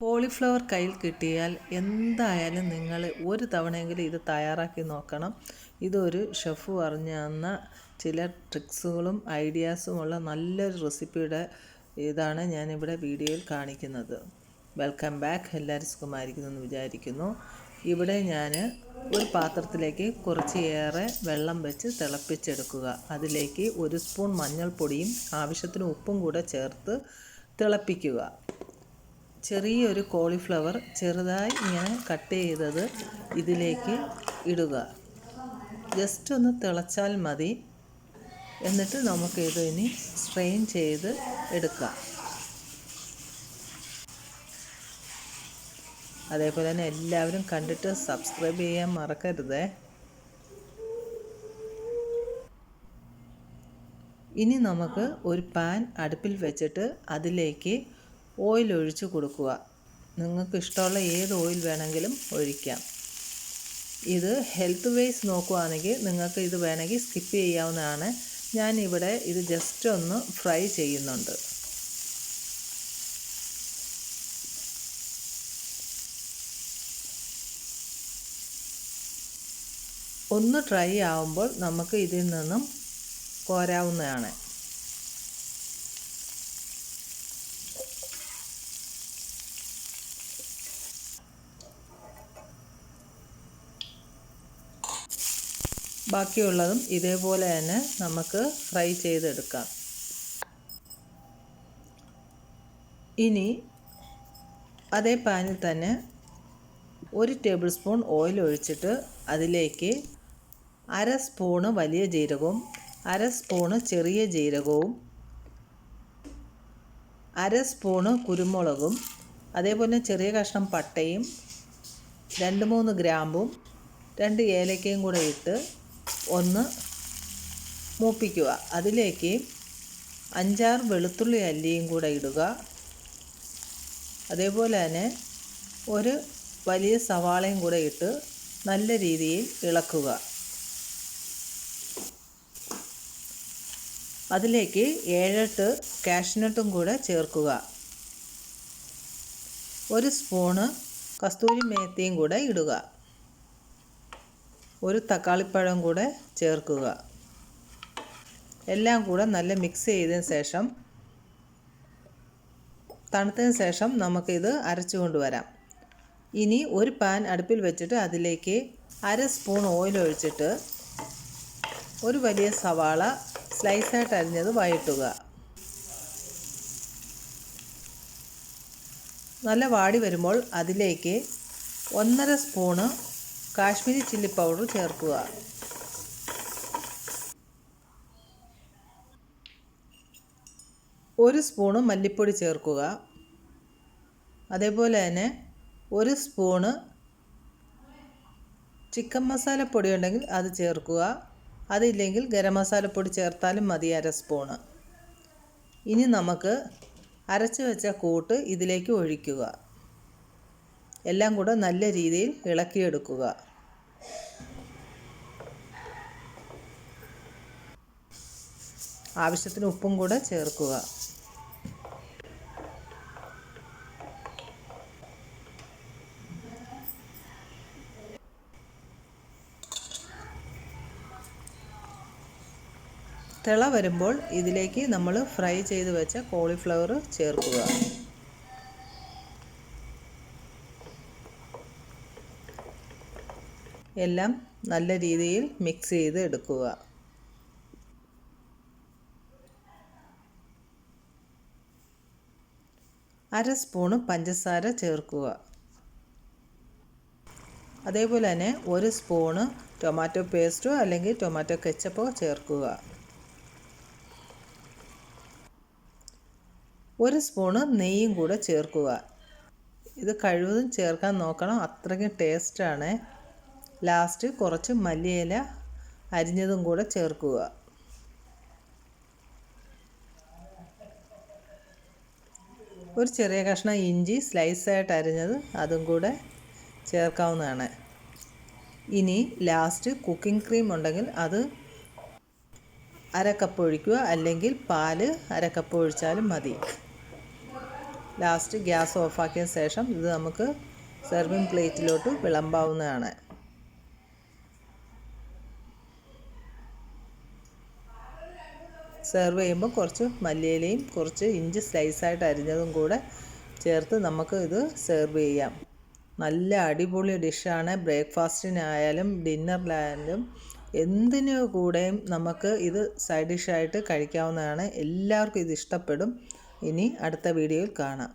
Cauliflower കയ്യിൽ കിട്ടിയാൽ എന്തായാലും നിങ്ങൾ ഒരു തവണയെങ്കിലും ഇത് തയ്യാറാക്കി നോക്കണം. ഇതൊരു ഷെഫ് പറഞ്ഞു തന്ന ചില ട്രിക്സുകളും ഐഡിയാസുമുള്ള നല്ലൊരു റെസിപ്പിയുടെ ഇതാണ് ഞാനിവിടെ വീഡിയോയിൽ കാണിക്കുന്നത്. Welcome back. എല്ലാവരും സുഖമായിരിക്കുന്നു എന്ന് വിചാരിക്കുന്നു. ഇവിടെ ഞാൻ ഒരു പാത്രത്തിലേക്ക് കുറച്ചേറെ വെള്ളം വെച്ച് തിളപ്പിച്ചെടുക്കുക. അതിലേക്ക് ഒരു സ്പൂൺ മഞ്ഞൾപ്പൊടിയും ആവശ്യത്തിന് ഉപ്പും കൂടെ ചേർത്ത് തിളപ്പിക്കുക. ചെറിയൊരു കോളിഫ്ലവർ ചെറുതായി ഇങ്ങനെ കട്ട് ചെയ്തത് ഇതിലേക്ക് ഇടുക. ജസ്റ്റ് ഒന്ന് തിളച്ചാൽ മതി. എന്നിട്ട് നമുക്ക് ഇത് ഇനി സ്ട്രെയിൻ ചെയ്ത് എടുക്കാം. അതേപോലെ തന്നെ എല്ലാവരും കണ്ടിട്ട് സബ്സ്ക്രൈബ് ചെയ്യാൻ മറക്കരുത്. ഇനി നമുക്ക് ഒരു പാൻ അടുപ്പിൽ വെച്ചിട്ട് അതിലേക്ക് ഓയിൽ ഒഴിച്ച് കൊടുക്കുക. നിങ്ങൾക്ക് ഇഷ്ടമുള്ള ഏത് ഓയിൽ വേണമെങ്കിലും ഒഴിക്കാം. ഇത് ഹെൽത്ത് വേസ് നോക്കുകയാണെങ്കിൽ നിങ്ങൾക്ക് ഇത് വേണമെങ്കിൽ സ്കിപ്പ് ചെയ്യാവുന്നതാണ്. ഞാനിവിടെ ഇത് ജസ്റ്റ് ഒന്ന് ഫ്രൈ ചെയ്യുന്നുണ്ട്. ഒന്ന് ട്രൈ ആവുമ്പോൾ നമുക്ക് ഇതിൽ നിന്നും കോരാവുന്നതാണ്. ബാക്കിയുള്ളതും ഇതേപോലെ തന്നെ നമുക്ക് ഫ്രൈ ചെയ്തെടുക്കാം. ഇനി അതേ പാനിൽ തന്നെ ഒരു ടേബിൾ സ്പൂൺ ഓയിൽ ഒഴിച്ചിട്ട് അതിലേക്ക് അര സ്പൂണ് വലിയ ജീരകവും അര സ്പൂണ് ചെറിയ ജീരകവും അര സ്പൂണ് കുരുമുളകും അതേപോലെ ചെറിയ കഷ്ണം പട്ടയും രണ്ട് മൂന്ന് ഗ്രാമ്പും രണ്ട് ഏലക്കയും കൂടെ ഇട്ട് ഒന്ന് മൂപ്പിക്കുക. അതിലേക്ക് അഞ്ചാറ് വെളുത്തുള്ളി അല്ലിയും കൂടെ ഇടുക. അതേപോലെ തന്നെ ഒരു വലിയ സവാളയും കൂടെ ഇട്ട് നല്ല രീതിയിൽ ഇളക്കുക. അതിലേക്ക് ഏഴെട്ട് കാഷ്നട്ടും കൂടെ ചേർക്കുക. ഒരു സ്പൂണ് കസ്തൂരി മേത്തിയും കൂടെ ഇടുക. ഒരു തക്കാളിപ്പഴം കൂടെ ചേർക്കുക. എല്ലാം കൂടെ നല്ല മിക്സ് ചെയ്തതിന് ശേഷം തണുത്തതിന് ശേഷം നമുക്കിത് അരച്ചു കൊണ്ടുവരാം ഇനി ഒരു പാൻ അടുപ്പിൽ വെച്ചിട്ട് അതിലേക്ക് അര സ്പൂൺ ഓയിൽ ഒഴിച്ചിട്ട് ഒരു വലിയ സവാള സ്ലൈസായിട്ട് അരിഞ്ഞത് വഴറ്റുക. നല്ല വാടി വരുമ്പോൾ അതിലേക്ക് ഒന്നര സ്പൂണ് കാശ്മീരി ചില്ലി പൗഡർ ചേർക്കുക. ഒരു സ്പൂണ് മല്ലിപ്പൊടി ചേർക്കുക. അതേപോലെ തന്നെ ഒരു സ്പൂണ് ചിക്കൻ മസാലപ്പൊടി ഉണ്ടെങ്കിൽ അത് ചേർക്കുക. അതില്ലെങ്കിൽ ഗരം മസാലപ്പൊടി ചേർത്താലും മതി അര സ്പൂണ്. ഇനി നമുക്ക് അരച്ച് വെച്ച കൂട്ട് ഇതിലേക്ക് ഒഴിക്കുക. എല്ലാം കൂടെ നല്ല രീതിയിൽ ഇളക്കിയെടുക്കുക. ആവശ്യത്തിന് ഉപ്പും കൂടെ ചേർക്കുക. തിള വരുമ്പോൾ ഇതിലേക്ക് നമ്മൾ ഫ്രൈ ചെയ്ത് വെച്ച കോളിഫ്ലവർ ചേർക്കുക. എല്ലാം നല്ല രീതിയിൽ മിക്സ് ചെയ്ത് എടുക്കുക. അര സ്പൂണ് പഞ്ചസാര ചേർക്കുക. അതേപോലെ തന്നെ ഒരു സ്പൂണ് ടൊമാറ്റോ പേസ്റ്റോ അല്ലെങ്കിൽ ടൊമാറ്റോ കെച്ചപ്പോ ചേർക്കുക. ഒരു സ്പൂണ് നെയ്യും കൂടെ ചേർക്കുക. ഇത് കഴിവതും ചേർക്കാൻ നോക്കണം. അത്രയ്ക്കും ടേസ്റ്റാണ് ലാസ്റ്റ് കുറച്ച് മല്ലിയില അരിഞ്ഞതും കൂടെ ചേർക്കുക. ഒരു ചെറിയ കഷ്ണം ഇഞ്ചി സ്ലൈസായിട്ട് അരിഞ്ഞത് അതും കൂടെ ചേർക്കാവുന്നതാണ്. ഇനി ലാസ്റ്റ് കുക്കിംഗ് ക്രീം ഉണ്ടെങ്കിൽ അത് അര കപ്പ് ഒഴിക്കുക അല്ലെങ്കിൽ പാൽ അര കപ്പ് ഒഴിച്ചാലും മതി. ലാസ്റ്റ് ഗ്യാസ് ഓഫാക്കിയ ശേഷം ഇത് നമുക്ക് സെർവിങ് പ്ലേറ്റിലോട്ട് വിളമ്പാവുന്നതാണ്. സെർവ് ചെയ്യുമ്പോൾ കുറച്ച് മല്ലിയിലയും കുറച്ച് ഇഞ്ചി സ്ലൈസായിട്ട് അരിഞ്ഞതും കൂടെ ചേർത്ത് നമുക്ക് ഇത് സെർവ് ചെയ്യാം. നല്ല അടിപൊളി ഡിഷാണ് ബ്രേക്ക്ഫാസ്റ്റിനായാലും ഡിന്നറിലായാലും എന്തിനു കൂടെയും നമുക്ക് ഇത് സൈഡ് ഡിഷായിട്ട് കഴിക്കാവുന്നതാണ്. എല്ലാവർക്കും ഇത് ഇഷ്ടപ്പെടും. ഇനി അടുത്ത വീഡിയോയിൽ കാണാം.